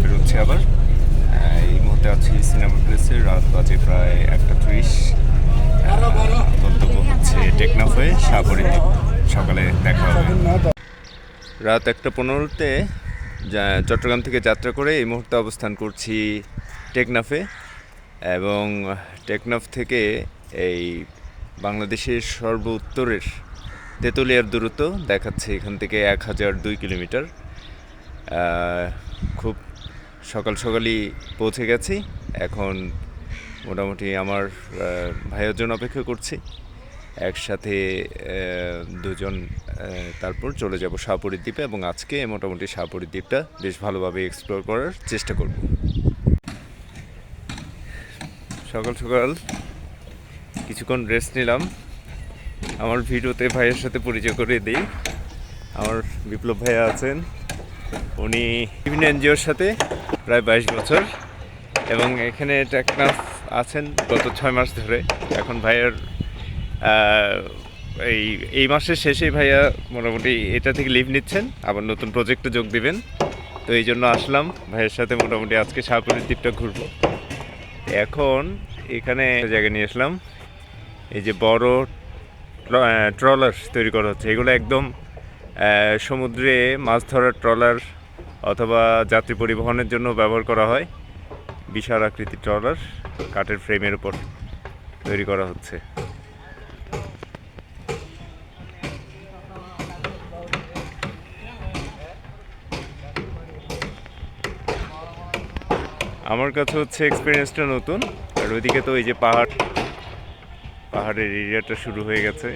বেরোচ্ছি আবার। এই মুহূর্তে আছি সিনেমা প্লেসে, রাত বাজে প্রায় একটা ত্রিশ। গন্তব্য হচ্ছে টেকনাফ হয়ে সাগরে। সকালে দেখা হবে। রাত একটা পনেরোতে চট্টগ্রাম থেকে যাত্রা করে এই মুহূর্তে অবস্থান করছি টেকনাফে এবং টেকনাফ থেকে এই বাংলাদেশের সর্ব উত্তরের তেঁতুলিয়ার দূরত্ব দেখাচ্ছে এখান থেকে এক হাজার দুই কিলোমিটার। খুব সকাল সকালই পৌঁছে গেছি। এখন মোটামুটি আমার ভাইয়ের জন্য অপেক্ষা করছি। একসাথে দুজন তারপর চলে যাব শাহপুরী দ্বীপে এবং আজকে মোটামুটি শাহপুরী দ্বীপটা বেশ ভালোভাবে এক্সপ্লোর করার চেষ্টা করব। সকাল সকাল কিছুক্ষণ রেস্ট নিলাম। আমার ভিডিওতে ভাইয়ের সাথে পরিচয় করে দিই। আমার বিপ্লব ভাইয়া আছেন। উনি বিভিন্ন এনজিওর সাথে প্রায় বাইশ বছর এবং এখানে টেকনাফ আছেন গত ছয় মাস ধরে। এখন ভাইয়ের এই এই মাসের শেষেই ভাইয়া মোটামুটি এটা থেকে লিভ নিচ্ছেন, আবার নতুন প্রজেক্টে যোগ দিবেন। তো এই জন্য আসলাম, ভাইয়ের সাথে মোটামুটি আজকে শাহপুরের দ্বীপটা ঘুরবো। এখন এখানে জায়গায় নিয়ে আসলাম, এই যে বড় ট্রলার তৈরি করা হচ্ছে। এগুলো একদম সমুদ্রে মাছ ধরার ট্রলার অথবা যাত্রী পরিবহনের জন্য ব্যবহার করা হয়। বিশাল আকৃতির ট্রলার কাঠের ফ্রেমের উপর তৈরি করা হচ্ছে। আমার কাছে হচ্ছে এক্সপিরিয়েন্সটা নতুন, আর ওইদিকে তো এই যে পাহাড়, পাহাড়ের এরিয়াটা শুরু হয়ে গেছে।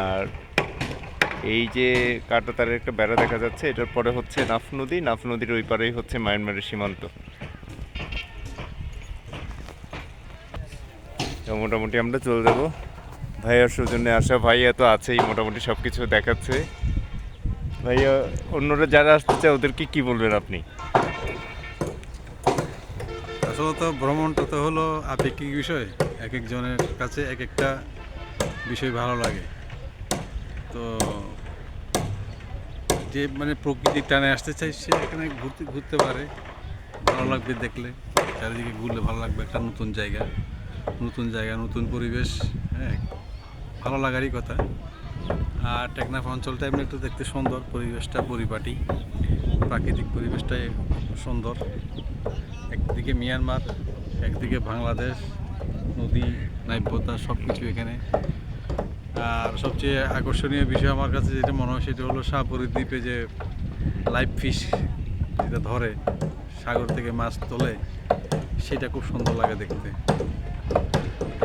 আর এই যে কাটা কাটাতারের একটা বেড়া দেখা যাচ্ছে, এটার পরে হচ্ছে নাফ নদী, নাফ নদীর ওই পারেই হচ্ছে মায়ানমারের সীমান্ত। তো মোটামুটি আমরা চলে যাব। ভাইয়ার সৌজন্যে আসা, ভাইয়া তো আছেই, মোটামুটি সব কিছু দেখাচ্ছে। ভাইয়া, অন্যরা যারা আসতে চায়, ওদেরকে কি বলবেন আপনি? আসলে ভ্রমণটা তো হলো আপেক্ষিক বিষয়। এক একজনের কাছে এক একটা বিষয় ভালো লাগে। তো যে মানে প্রকৃতির টানে আসতে চাই, সে এখানে ঘুরতে ঘুরতে পারে। ভালো লাগবে দেখলে। চারিদিকে ঘুরলে ভালো লাগবে, একটা নতুন জায়গা নতুন জায়গা, নতুন পরিবেশ হ্যাঁ। ভালো লাগারই কথা। আর টেকনাফ অঞ্চলটা এমনি একটু দেখতে সুন্দর, পরিবেশটা পরিপাটি, প্রাকৃতিক পরিবেশটাই সুন্দর। একদিকে মিয়ানমার, একদিকে বাংলাদেশ, নদী নাইব্যতা সব কিছু এখানে। আর সবচেয়ে আকর্ষণীয় বিষয় আমার কাছে যেটা মনে হয় সেটা হলো শাহপুরী দ্বীপে যে লাইভ ফিশ যেটা ধরে সাগর থেকে মাছ তোলে সেটা খুব সুন্দর লাগে দেখতে।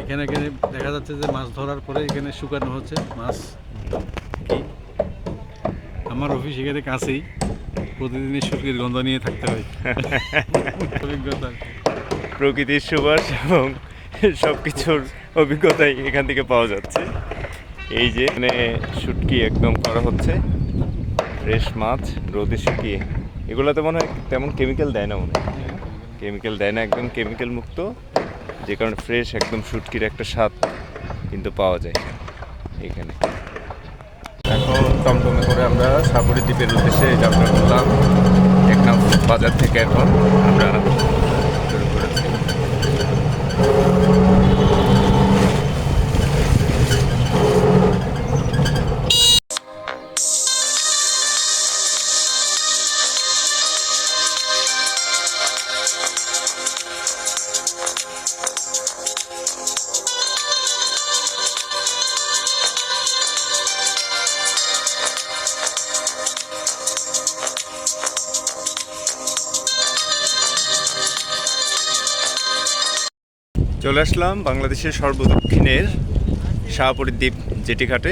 এখানে এখানে দেখা যাচ্ছে যে মাছ ধরার পরে এখানে শুকানো হচ্ছে। মাছ কি? আমার অফিস এখানে কাছেই। প্রতিদিনই শুকির গন্ধ নিয়ে থাকতে হয়। অভিজ্ঞতা প্রকৃতির সুবাস এবং সব কিছুর অভিজ্ঞতাই এখান থেকে পাওয়া যাচ্ছে। এই যে এখানে শুটকি একদম করা হচ্ছে। ফ্রেশ মাছ, রোদে শুকিয়ে এগুলোতে মনে হয় তেমন কেমিক্যাল দেয় না মনে হয়। কেমিক্যাল দেয় না, একদম কেমিক্যাল মুক্ত। যে কারণে ফ্রেশ একদম শুটকির একটা স্বাদ কিন্তু পাওয়া যায় এখানে। এখন টমটমে করে আমরা সাগরী দ্বীপের উদ্দেশ্যে যাত্রা করলাম। টেকনাফ বাজার থেকে এখন আমরা চলে আসলাম বাংলাদেশের সর্বদক্ষিণের শাহপুরী দ্বীপ জেটি ঘাটে।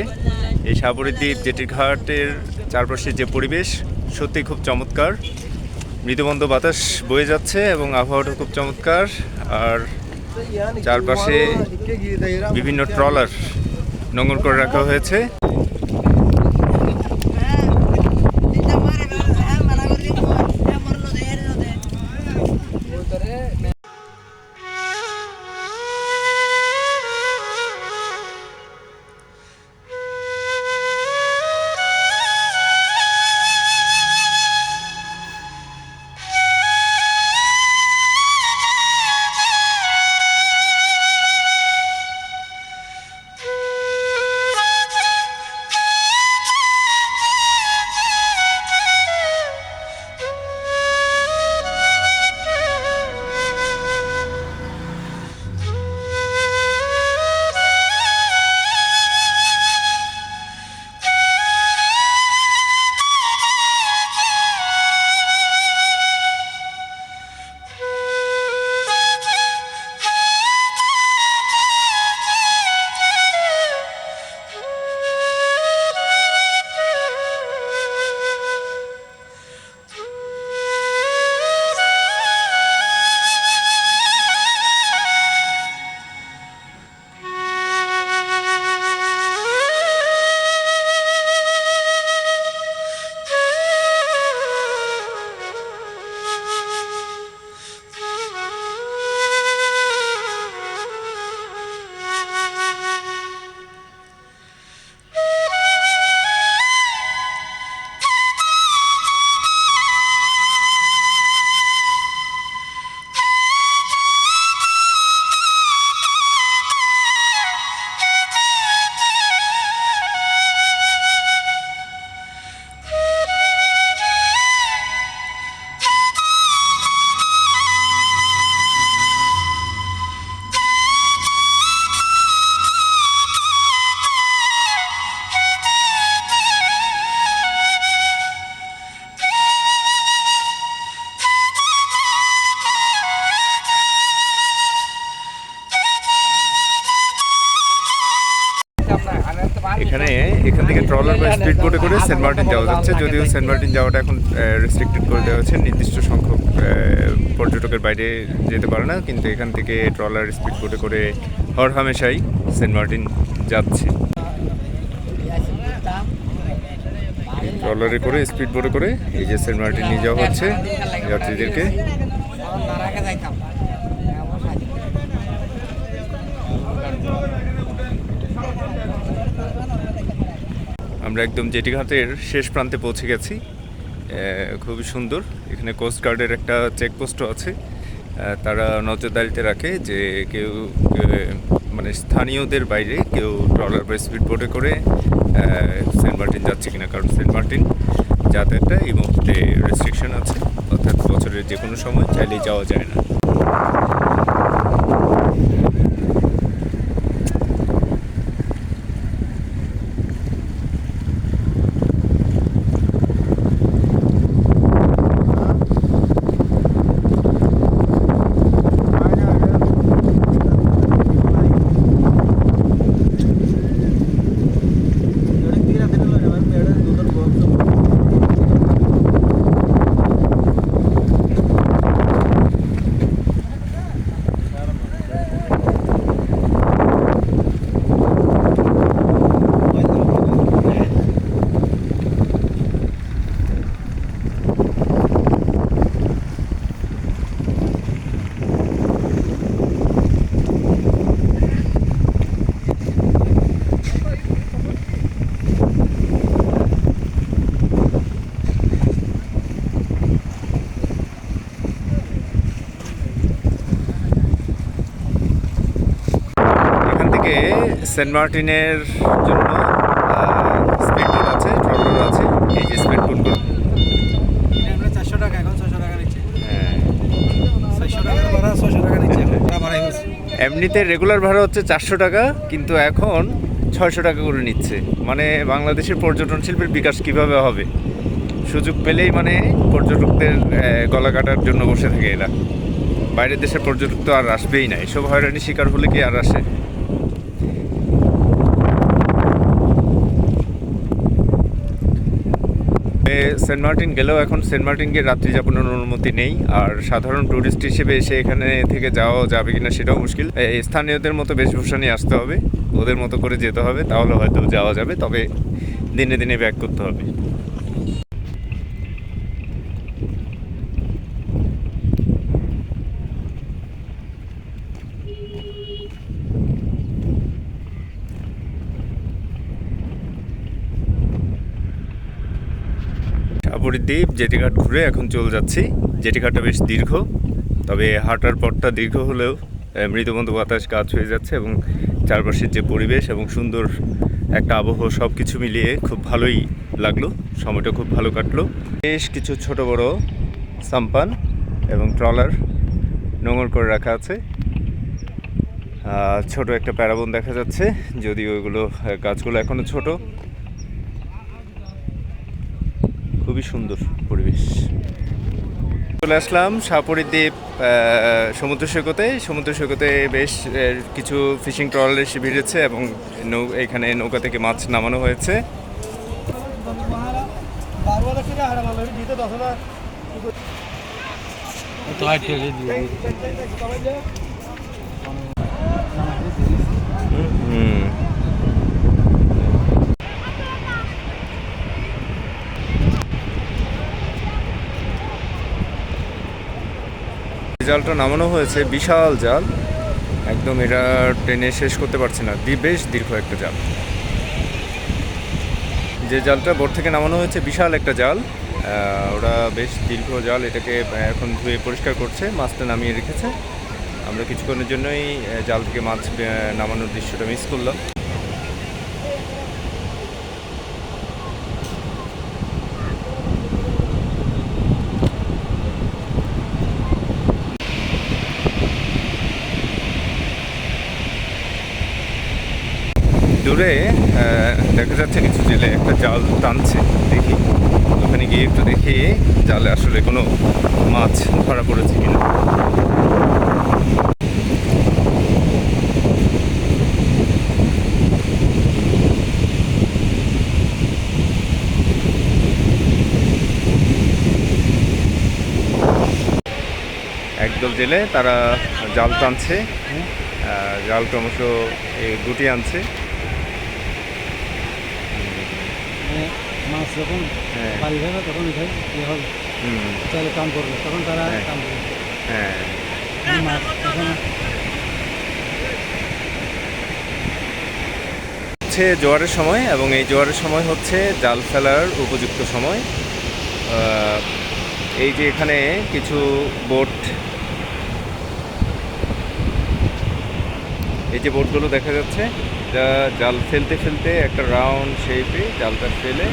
এই শাহপুরী দ্বীপ জেটি ঘাটের চারপাশে যে পরিবেশ সত্যি খুব চমৎকার। মৃদুবন্ধ বাতাস বয়ে যাচ্ছে এবং আবহাওয়াটা খুব চমৎকার। আর চারপাশে বিভিন্ন ট্রলার নোঙর করে রাখা হয়েছে। এখানে এখান থেকে ট্রলার বা স্পিড বোটে করে সেন্ট মার্টিন যাওয়া যাচ্ছে যদিও সেন্ট মার্টিন যাওয়াটা এখন রেস্ট্রিক্টেড করে দেওয়া হয়েছে নির্দিষ্ট সংখ্যক পর্যটকের বাইরে যেতে পারে না কিন্তু এখান থেকে ট্রলার স্পিড বোটে করে হর হামেশাই সেন্ট মার্টিন যাচ্ছে ট্রলারে করে স্পিড বোটে করে এই যে সেন্ট মার্টিন নিয়ে যাওয়া হচ্ছে যাত্রীদেরকে আমরা একদম জেটি ঘাটের শেষ প্রান্তে পৌঁছে গেছি। খুবই সুন্দর। এখানে কোস্ট গার্ডের একটা চেকপোস্টও আছে। তারা নজরদারিতে রাখে যে কেউ মানে স্থানীয়দের বাইরে কেউ ট্রলার বা স্পিড বোটে করে সেন্ট মার্টিন যাচ্ছে কিনা। কারণ সেন্ট মার্টিন যাতায়াতটা এই মুহূর্তে রেস্ট্রিকশন আছে। অর্থাৎ বছরের যে কোনো সময় চাইলেই যাওয়া যায় না এখান থেকে সেন্ট মার্টিনের জন্য স্পিড বোট আছে ট্রলার আছে। এই যে স্পিড বোটগুলো চারশো টাকা এখন ছশো টাকা নিচ্ছে। এমনিতে রেগুলার ভাড়া হচ্ছে চারশো টাকা কিন্তু এখন ছয়শো টাকা করে নিচ্ছে। মানে বাংলাদেশের পর্যটন শিল্পের বিকাশ কীভাবে হবে? সুযোগ পেলেই মানে পর্যটকদের গলা কাটার জন্য বসে থাকে এরা। বাইরের দেশের পর্যটক তো আর আসবেই না। এসব হয়রানি শিকার হলে কি আর আসে? সেন্ট মার্টিন গেলেও এখন সেন্ট মার্টিন গিয়ে রাত্রি যাপনের অনুমতি নেই, আর সাধারণ ট্যুরিস্ট হিসেবে এসে এখানে থেকে যাওয়া যাবে কিনা সেটাও মুশকিল। স্থানীয়দের মতো বেশভূষা নিয়ে আসতে হবে, ওদের মতো করে যেতে হবে, তাহলে হয়তো যাওয়া যাবে, তবে দিনে দিনে ব্যাক করতে হবে সাপুরি দ্বীপ জেটিঘাট ঘুরে এখন চলে যাচ্ছি। জেটিঘাটটা বেশ দীর্ঘ, তবে হাঁটার পথটা দীর্ঘ হলেও মৃদুমন্দ বাতাস কাজ হয়ে যাচ্ছে এবং চারপাশের যে পরিবেশ এবং সুন্দর একটা আবহাওয়া সব কিছু মিলিয়ে খুব ভালোই লাগল, সময়টা খুব ভালো কাটলো। বেশ কিছু ছোট বড় সাম্পান এবং ট্রলার নোংর করে রাখা আছে। ছোট একটা প্যারাবন দেখা যাচ্ছে, যদিও ওইগুলো গাছগুলো এখনও ছোট। খুবই সুন্দর পরিবেশ। চলে আসলাম সাপুরি দ্বীপ সমুদ্র সৈকতে। সমুদ্র সৈকতে বেশ কিছু ফিশিং ট্রলার এসে ভিড়েছে এবং নৌ, এখানে নৌকা থেকে মাছ নামানো হয়েছে। হুম। জালটা নামানো হয়েছে, বিশাল জাল। একদম এটা টেনে শেষ করতে পারছে না। বেশ দীর্ঘ একটা জাল। যে জালটা বোট থেকে নামানো হয়েছে, বিশাল একটা জাল। ওরা বেশ দীর্ঘ জাল, এটাকে এখন ধুয়ে পরিষ্কার করছে, মাছটা নামিয়ে রেখেছে। আমরা কিছুক্ষণের জন্যই জাল থেকে মাছ নামানোর দৃশ্যটা মিস করলাম। দূরে দেখা যাচ্ছে কিছু জেলে একটা জাল টানছে, দেখি। ওখানে গিয়ে একটু দেখি জালে আসলে কোনো মাছ ধরা পড়েছে কিনা। একদল জেলে তারা জাল টানছে জাল ক্রমশ গুটি আনছে। যখন হ্যাঁ। বাড়ি যাবে তখন এখানে ইয়ে হবে। হুম, চাইলে কাম করবে তখন তারা হ্যাঁ। কাম করবে। হ্যাঁ। মাছ এখন হচ্ছে জোয়ারের সময় এবং এই জোয়ারের সময় হচ্ছে জাল ফেলার উপযুক্ত সময়। এই যে এখানে কিছু বোট এই যে বোটগুলো দেখা যাচ্ছে যা জাল ফেলতে ফেলতে একটা রাউন্ড শেপে জালটা ফেলে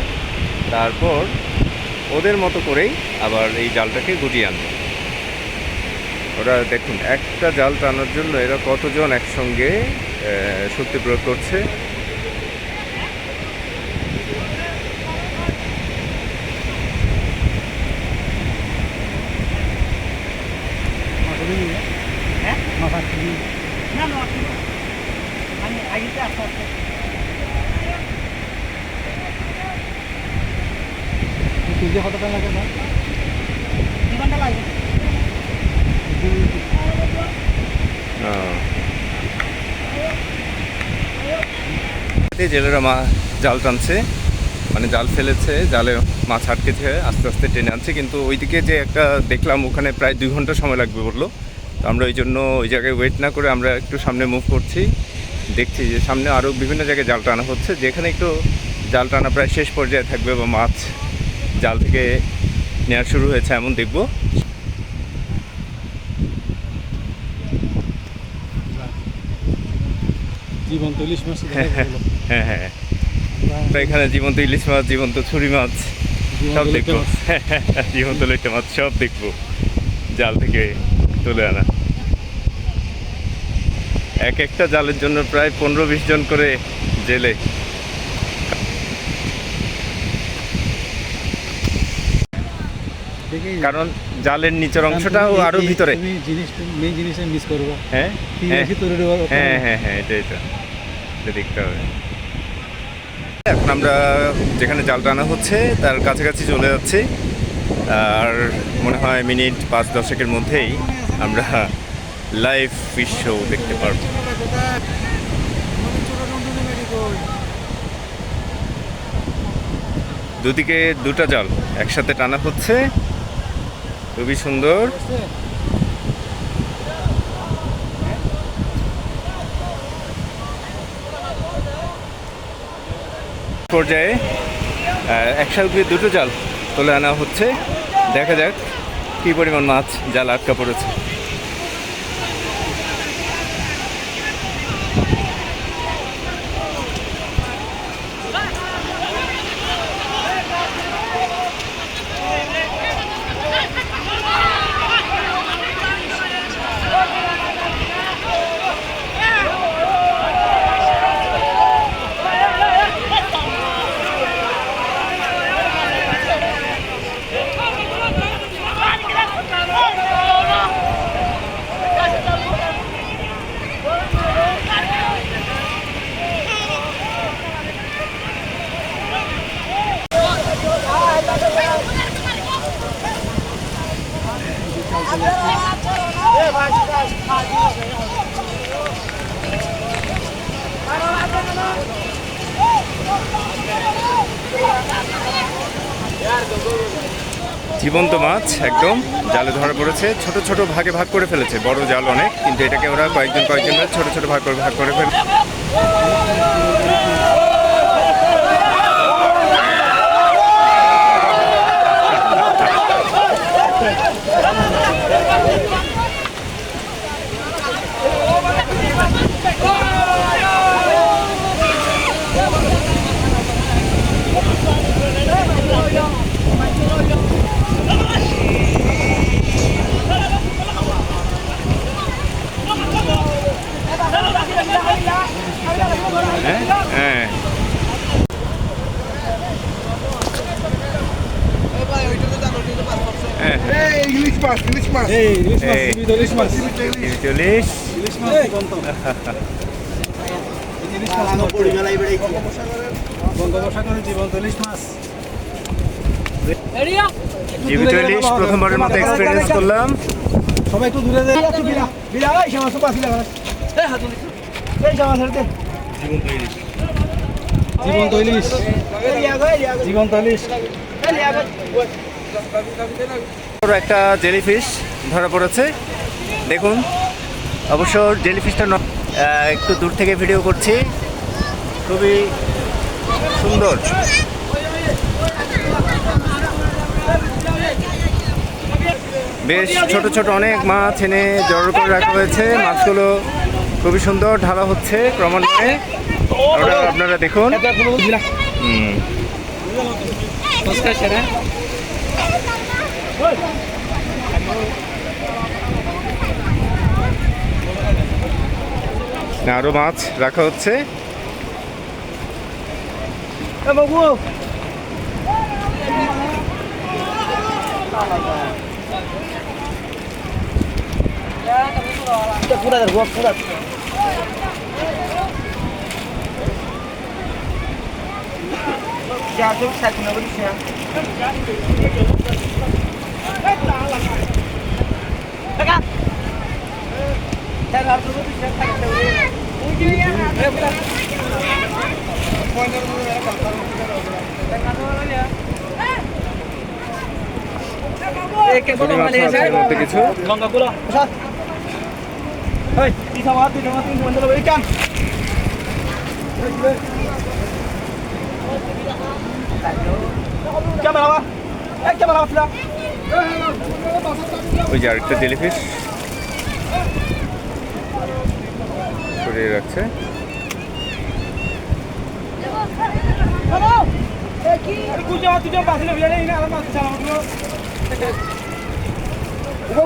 তারপর ওদের মতো করেই আবার এই জালটাকে গুটিয়ে আনবে। ওরা দেখুন, একটা জাল টানার জন্য এরা কতজন একসঙ্গে শক্তি প্রয়োগ করছে মাছ আর কিনে না না আমি আগে আস্তে আস্তে কত টাকা লাগে না দু ঘণ্টা লাগবে জেলেরা মা জাল টানছে। মানে জাল ফেলেছে জালে মাছ আটকেছে আস্তে আস্তে টেনে আনছে। কিন্তু ওইদিকে যে একটা দেখলাম ওখানে প্রায় দুই ঘণ্টা সময় লাগবে বলল। তো আমরা ওই জন্য ওই জায়গায় ওয়েট না করে আমরা একটু সামনে মুভ করছি। দেখছি যে সামনে আরও বিভিন্ন জায়গায় জাল টানা হচ্ছে। যেখানে একটু জাল টানা প্রায় শেষ পর্যায়ে থাকবে বা মাছ জাল থেকে নেওয়া শুরু হয়েছে এমন দেখব। জীবন তো ইলিশ মাছ হ্যাঁ হ্যাঁ হ্যাঁ তো এখানে জীবন্ত ইলিশ মাছ জীবন্ত ছুরি মাছ সব দেখব। জীবন্ত লইটে মাছ সব দেখব। জাল থেকে তুলে আনা। এক একটা জালের জন্য প্রায় পনেরো বিশ জন করে জেলে। কারণ জালের নিচের অংশটাও আরও ভিতরে। তুমি জিনিস মেন জিনিসটা মিস করব। হ্যাঁ? হ্যাঁ। হ্যাঁ হ্যাঁ হ্যাঁ এটা এটা এটা দেখতে হবে। এখন আমরা যেখানে জাল টানা হচ্ছে তার কাছাকাছি চলে যাচ্ছি। আর মনে হয় মিনিট পাঁচ দশকের মধ্যেই আমরা লাইভ ফিশ শো দেখতে পারব। দুদিকে দুটা জাল একসাথে টানা হচ্ছে। খুবই সুন্দর। পর্যায়ে একসাথে দুটো জাল তুলে আনা হচ্ছে। দেখা যাক কি পরিমাণ মাছ, জাল আটকা পড়েছে। জীবন্ত মাছ, একদম। জালে ধরা পড়েছে। ছোট ছোট ভাগে ভাগ করে ফেলেছে। বড় জাল অনেক, কিন্তু এটাকে ওরা কয়েকজন কয়েকজন ছোট ছোট ভাগ করে ভাগ করে ফেলে হ্যাঁ হ্যাঁ হ্যাঁ হ্যাঁ ইংলিশ মাছ ইংলিশ মাছ এই ইলিশ মাছ ইলিশ চল্লিশ ইলিশ মাছ জীবন্ত ইলিশ মাছ বঙ্গোপসাগরের জীবন্ত ইলিশ মাছ জীবিত ইলিশ প্রথমবারের মতো এক্সপিরিয়েন্স করলাম। সবাই একটু দূরে যাই। একটু বিরা বিরা এই শ্যামা সুপা ছিল এই হাত এই শ্যামা ছেড়ে দে। জীবন্ত ইলিশ জীবন্ত ইলিশ বড় একটা জেলিফিশ। ধরা পড়েছে। দেখুন, অবশ্য জেলিফিশটা একটু দূর থেকে ভিডিও করছি। খুবই সুন্দর। বেশ ছোট ছোট অনেক মাছ এনে জড়ো করে রাখা হয়েছে। মাছগুলো খুবই সুন্দর ঢালা হচ্ছে ক্রমান্বয়ে। আপনারা দেখুন। হুম। আরও মাছ রাখা হচ্ছে। পুরা গো মধ্যে কিছু। ওই যে আরেকটা জেলিফিশ। সরিয়ে রাখছে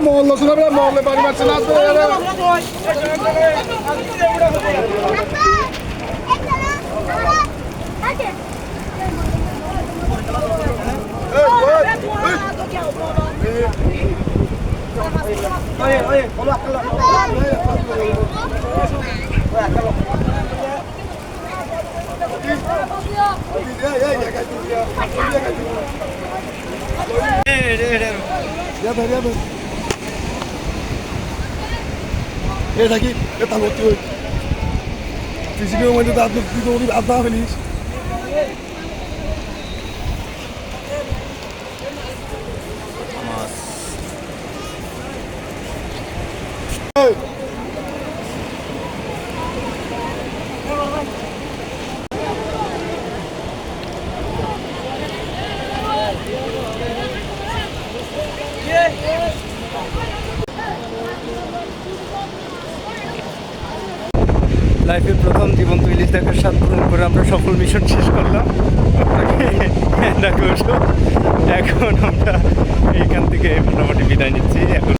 মহল্লা শোনাবে মহল্লা বাড়ি মারছে না আসবে ওই ওই বলো আকাল এ থাকি এ তা করতে ওই ফিজিকের মধ্যে তো ফেলিস লাইফে প্রথম জীবন ইলিশ দেখার স্বাদ পূরণ করে আমরা সফল মিশন শেষ করলাম এখন আমরা এইখান থেকে মোটামুটি বিদায় নিচ্ছি এখন